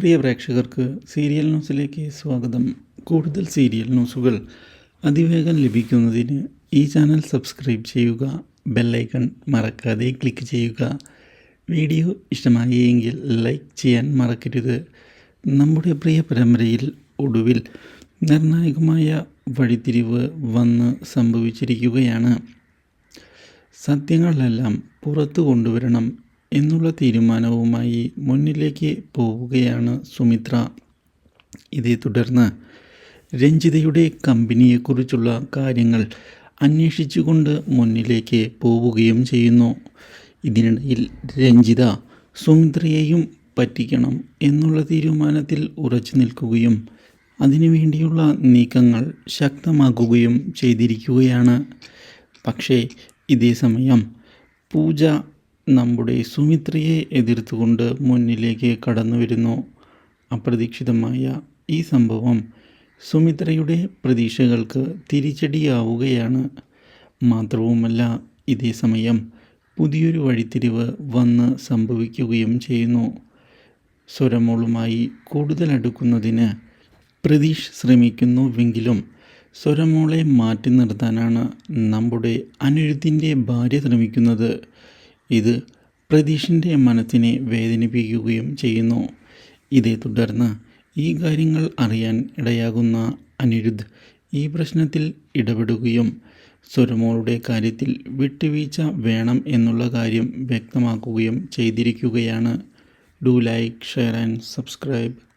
പ്രിയ പ്രേക്ഷകർക്ക് സീരിയൽ ന്യൂസിലേക്ക് സ്വാഗതം. കൂടുതൽ സീരിയൽ ന്യൂസുകൾ അതിവേഗം ലഭിക്കുന്നതിന് ഈ ചാനൽ സബ്സ്ക്രൈബ് ചെയ്യുക ബെല്ലൈക്കൺ മറക്കാതെ ക്ലിക്ക് ചെയ്യുക. വീഡിയോ ഇഷ്ടമായി എങ്കിൽ ലൈക്ക് ചെയ്യാൻ മറക്കരുത്. നമ്മുടെ പ്രിയ പരമ്പരയിൽ ഒടുവിൽ നിർണായകമായ വഴിത്തിരിവ് വന്ന് സംഭവിച്ചിരിക്കുകയാണ്. സത്യങ്ങളെല്ലാം പുറത്തു കൊണ്ടുവരണം എന്നുള്ള തീരുമാനവുമായി മുന്നിലേക്ക് പോവുകയാണ് സുമിത്ര. ഇതേ തുടർന്ന് രഞ്ജിതയുടെ കമ്പനിയെക്കുറിച്ചുള്ള കാര്യങ്ങൾ അന്വേഷിച്ചുകൊണ്ട് മുന്നിലേക്ക് പോവുകയും ചെയ്യുന്നു. ഇതിനിടയിൽ രഞ്ജിത സുമിത്രയെയും പറ്റിക്കണം എന്നുള്ള തീരുമാനത്തിൽ ഉറച്ചു നിൽക്കുകയും അതിനുവേണ്ടിയുള്ള നീക്കങ്ങൾ ശക്തമാക്കുകയും ചെയ്തിരിക്കുകയാണ്. പക്ഷേ ഇതേ സമയം പൂജ നമ്മുടെ സുമിത്രയെ എതിർത്തുകൊണ്ട് മുന്നിലേക്ക് കടന്നു വരുന്നു. അപ്രതീക്ഷിതമായ ഈ സംഭവം സുമിത്രയുടെ പ്രതീക്ഷകൾക്ക് തിരിച്ചടിയാവുകയാണ്. മാത്രവുമല്ല ഇതേ സമയം പുതിയൊരു വഴിത്തിരിവ് വന്ന് സംഭവിക്കുകയും ചെയ്യുന്നു. സ്വരമോളുമായി കൂടുതൽ അടുക്കുന്നതിന് പ്രതീഷ് ശ്രമിക്കുന്നുവെങ്കിലും സ്വരമോളെ മാറ്റി നിർത്താനാണ് നമ്മുടെ അനിരുദ്ധിന്റെ ഭാര്യ ശ്രമിക്കുന്നത്. ഇത് പ്രതീഷിന്റെ മനസ്സിനെ വേദനിപ്പിക്കുകയും ചെയ്യുന്നു. ഇതേ തുടർന്ന് ഈ കാര്യങ്ങൾ അറിയാൻ ഇടയാകുന്ന അനിരുദ്ധ് ഈ പ്രശ്നത്തിൽ ഇടപെടുകയും സ്വരമോളുടെ കാര്യത്തിൽ വിട്ടുവീഴ്ച വേണം എന്നുള്ള കാര്യം വ്യക്തമാക്കുകയും ചെയ്തിരിക്കുകയാണ്. Do like share and subscribe.